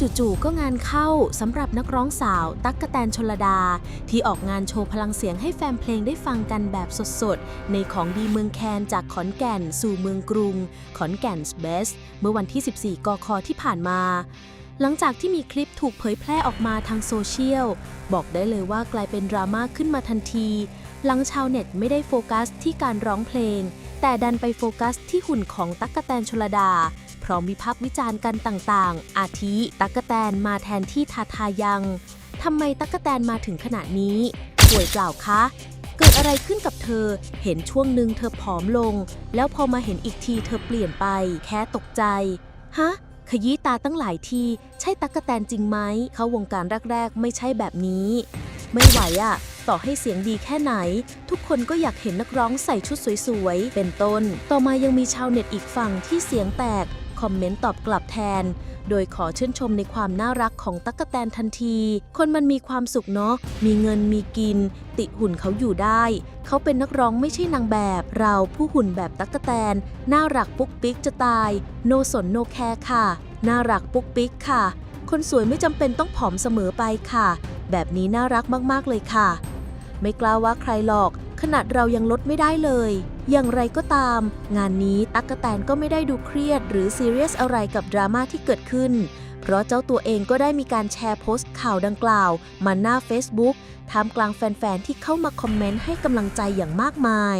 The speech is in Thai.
จู่ๆก็งานเข้าสำหรับนักร้องสาว ตั๊กกะแตนชลดา ที่ออกงานโชว์พลังเสียงให้แฟนเพลงได้ฟังกันแบบสดๆ ในของดีเมืองแคนจากขอนแก่น สู่เมืองกรุง ขอนแก่นสเบสเมื่อวันที่ 14 กคที่ผ่านมา หลังจากที่มีคลิปถูกเผยแพร่ออกมาทางโซเชียล บอกได้เลยว่ากลายเป็นดราม่าขึ้นมาทันที หลังชาวเน็ตไม่ได้โฟกัสที่การร้องเพลง แต่ดันไปโฟกัสที่หุ่นของตั๊กกะแตนชลดา ร้อมวิพากษ์วิจารณ์กันต่างๆ อาทิ ตั๊กกแตนมาแทนที่ทาทายังทำไมตั๊กกแตนมาถึงขนาดนี้ป่วยเปล่าคะ เกิดอะไรขึ้นกับเธอ เห็นช่วงหนึ่งเธอผอมลง แล้วพอมาเห็นอีกทีเธอเปลี่ยนไป แค่ตกใจ ฮะ ขยี้ตาตั้งหลายที ใช่ตั๊กกแตนจริงไหม เข้าวงการแรกๆ ไม่ใช่แบบนี้ ไม่ไหวอะ ต่อให้เสียงดีแค่ไหน ทุกคนก็อยากเห็นนักร้องใส่ชุดสวยๆ เป็นต้น ต่อมายังมีชาวเน็ตอีกฝั่งที่เสียงแตก คอมเมนต์ตอบกลับแทน โดยขอชื่นชมในความน่ารักของตั๊กแตนทันที คนมันมีความสุขเนาะ มีเงินมีกิน ติหุ่นเขาอยู่ได้ เขาเป็นนักร้องไม่ใช่นางแบบ เราผู้หุ่นแบบตั๊กแตน น่ารักปุ๊กปิ๊กจะตาย โนสนโนแคร์ค่ะ น่ารักปุ๊กปิ๊กค่ะ คนสวยไม่จำเป็นต้องผอมเสมอไปค่ะ แบบนี้น่ารักมากๆเลยค่ะ ไม่กล้าว่าใครหรอก ขนาดเรายังลดไม่ได้เลย อย่างไรก็ตาม งานนี้ตั๊กกะแตนก็ไม่ได้ดูเครียด หรือซีเรียสอะไรกับดราม่าที่เกิดขึ้น เพราะเจ้าตัวเองก็ได้มีการแชร์โพสต์ข่าวดังกล่าว มาหน้า Facebook ท่ามกลางแฟน ๆ ที่เข้ามาคอมเมนต์ให้กำลังใจอย่างมากมาย